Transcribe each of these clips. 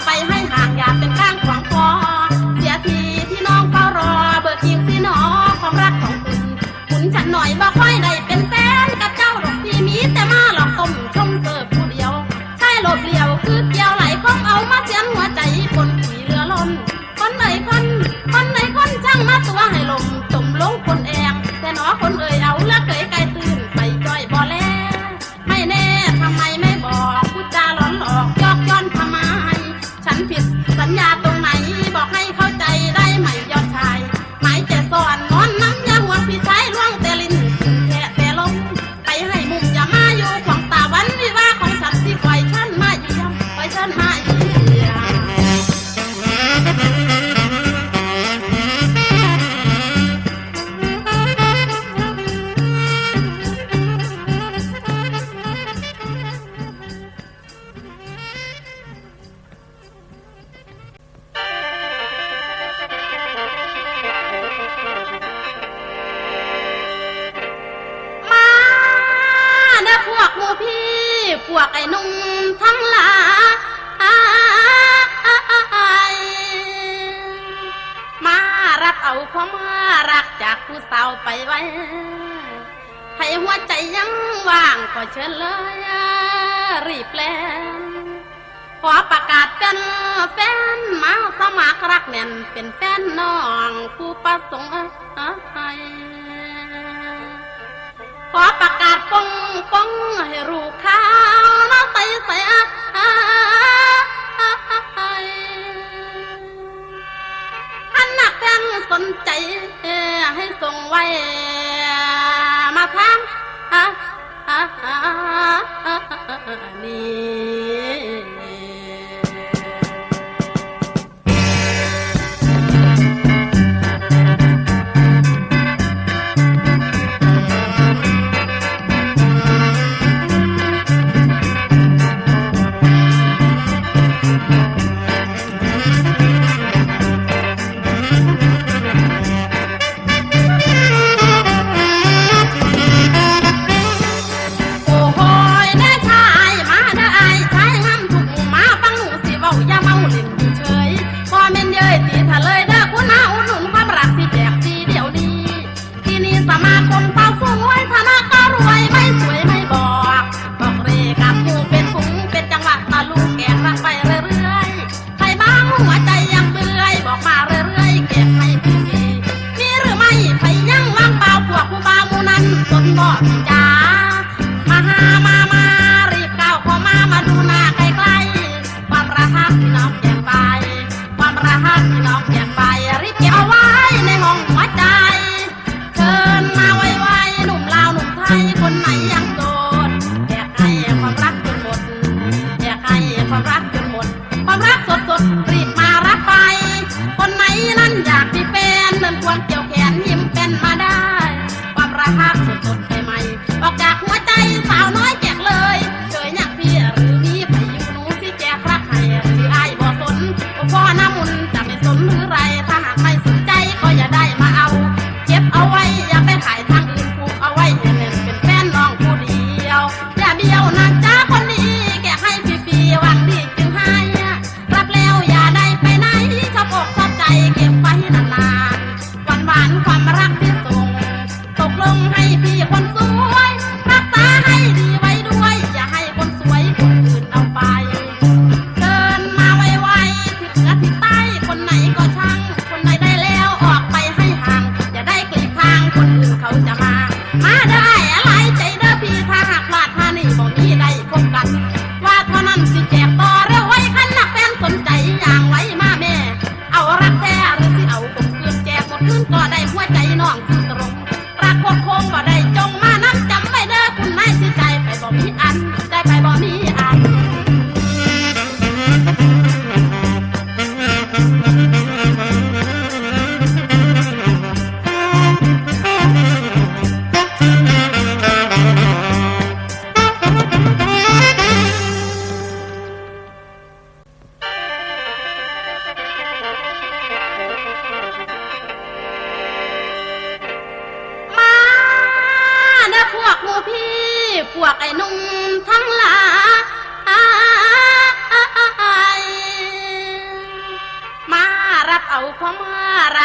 发一 ความรักจากผู้สาวไปไว้ให้หัวใจยังว่างก็เชิญเลย รีบแปลนขอประกาศเป็นแฟนมาสมัครรักแน่นเป็นแฟนน้องผู้ประสงค์ให้ขอประกาศป้องป้องให้รู้ I mean. ภาคสดๆใหม่ๆออกากหัวใจสาวน้อยแจกเลยเจยหนักพี่หรือมีไปยู่หนูสิแจกรักให้หรือไอ้บ่สนพ่อน้ำมุนจะไม่สนหรือไรถ้าหากไม่สนใจก็อย่าได้มาเอา เก็บเอาไว้อย่าไปขายทางอื่นผูกเอาไว้ให้นเป็นแฟนน้องผู้เดียวอย่าเบี้ยนางจ้าคนนี้ แกให้ฟรีๆหวังดีจึงให้รับแล้วอย่าได้ไปไหนชอบชอบใจเก็บ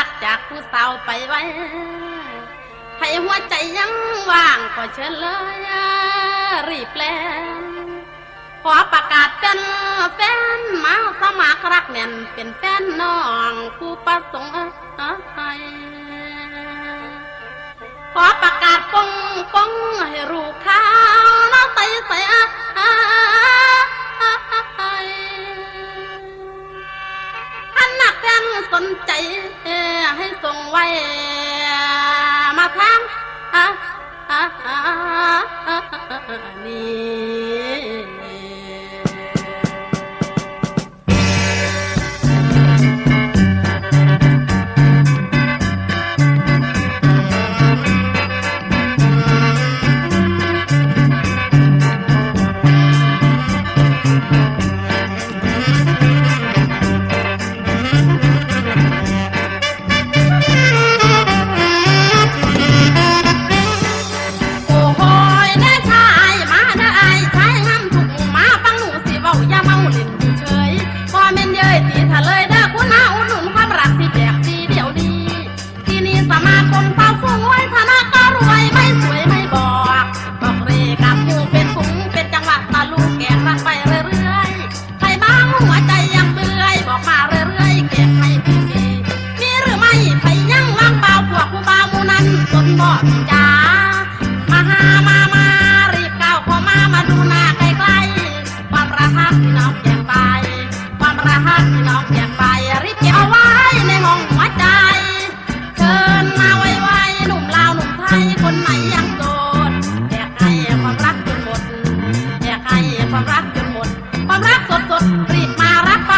ักจากผู้สาวไปไว้ให้หัวใจยังว่างก็เชิญเลยรีบแลขอประกาศเป็นแฟนมาสมัครรักแน่นเป็นแฟนน้องผู้ประสงค์ให้ขอประกาศป้องป้องให้รู้ข่าวน้าใส่ใส่ สนใจให้ส่งไว้ มาทางนี่านพี่น้องเปลี่ยนรีเก็เอาไว้ในห้องหัวใจเชิญมาไวๆหนุ่มลาวหนุ่มไทยคนไหนยังโสดแกให้ความรักจนหมดแกให้ความรักจนหมด ความรักสดๆรีบมารับไป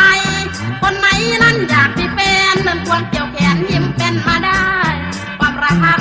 คนไหนนั้นอยากมีแฟนนั้นควรเกี่ยวแขนยิ้มเป็นมาได้ ความรัก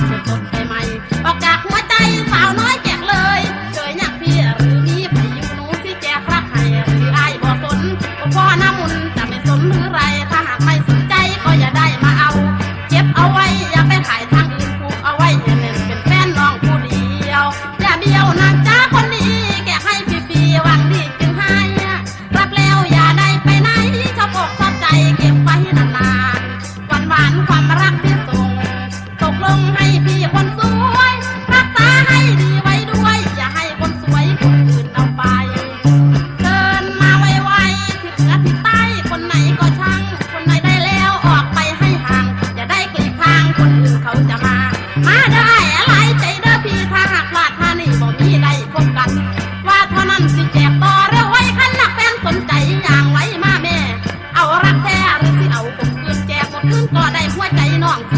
啊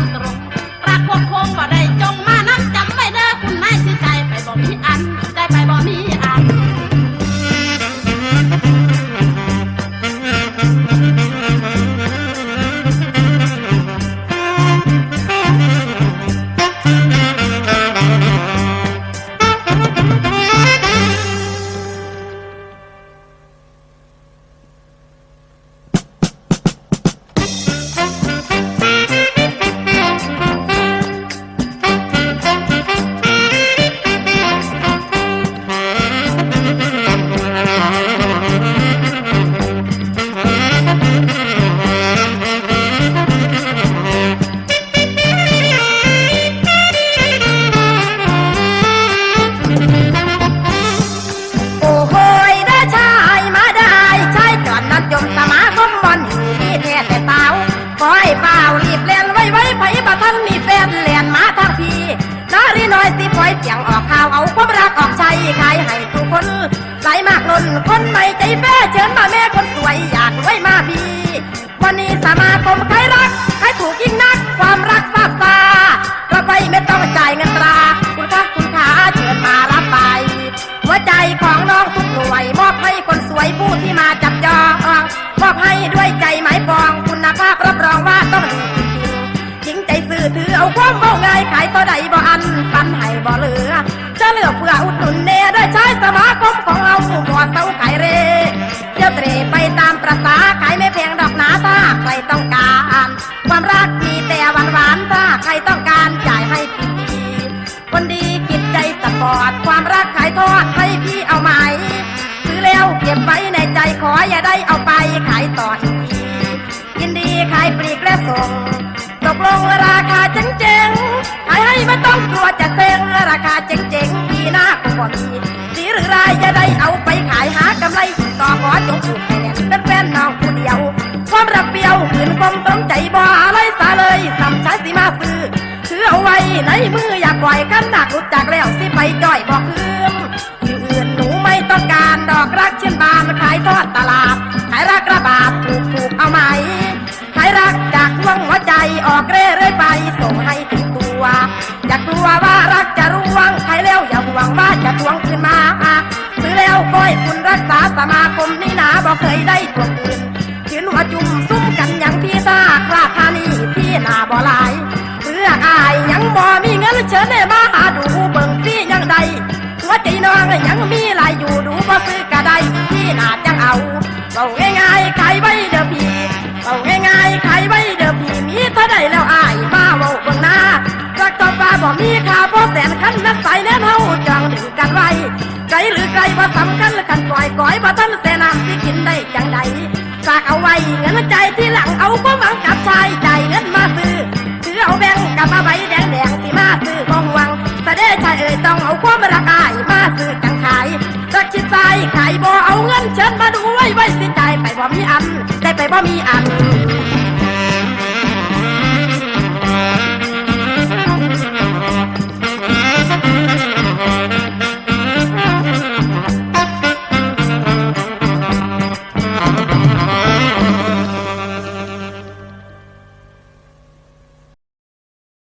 คนใหม่ใจแฟ้เชิญมาแม่คนสวยอยากไว้มาพี่ วันนี้สมาคมใครรัก ไม่ต้องกลัวจะเซ็งราคาเจ๋งๆดีหน้าก็บอมีดีหรือไรจะได้เอาไปขายหากำไรต่อขอจงผูกแน่เป็นแฟนน้องผู้เดียว ความระเบียวขืนความต้องใจบ่อะไรสาเลยสำใช้สิมาซื้อถือเอาไว้ในมืออยากปล่อยกันหนักรู้จักแล้วสิไปจ่อยบอกคืนสิ่งอื่นหนูไม่ต้องการดอกรักเช่นบานขายทอดตลาดขายรักระบาดถูกถูกเอาไหมขายรักจากดวงหัวใจออกเร่เร่ไปส่งให้ถึงตัว อย่ากลัวว่ารักจะร่วงใครแล้วอย่าหวังว่าจะทวงคืนมาซื้อแล้วก้อยคุณรักษาสมาคมนี่นาบอกเคยได้ทวงคืนขืนหัวจุ่มซุ้มกันอย่างพี่ตาคลาธานีพี่นาบ่ลายเสื้ออายยังบอมีเงินเชิญมาหาดูเบิ่งซี่ยังใดหัวใจน้องยังมีหลายอยู่ดูบ่ซื้อกระไดพี่นาจังเอาเอาง่ายๆใครไว้เด้อพี่เอาง่ายๆใครไว้เด้อพี่มีเท่าใด บ่มีค่าพ่อแสนขันนักใส่แน่เฮาจังถึงกันไว้ไกลหรือไกลบ่สำคัญกันปล่อยก่อยบ่ท่านแสนนำที่กินได้จังใดฝากเอาไว้เงินใจที่หลังเอาบ่หวังกับชายใจเงินมาซื้อถือเอาแบงกับมาใบแดงแดงที่มาซื้อของหวังแสดงชายเอ่ยต้องเอาความรักอายมาซื้อจังขายจะคิดใจขายบ่เอาเงินเชิญมาดูไว้ไว้สิใจไปบ่มีอันได้ไปบ่มีอัน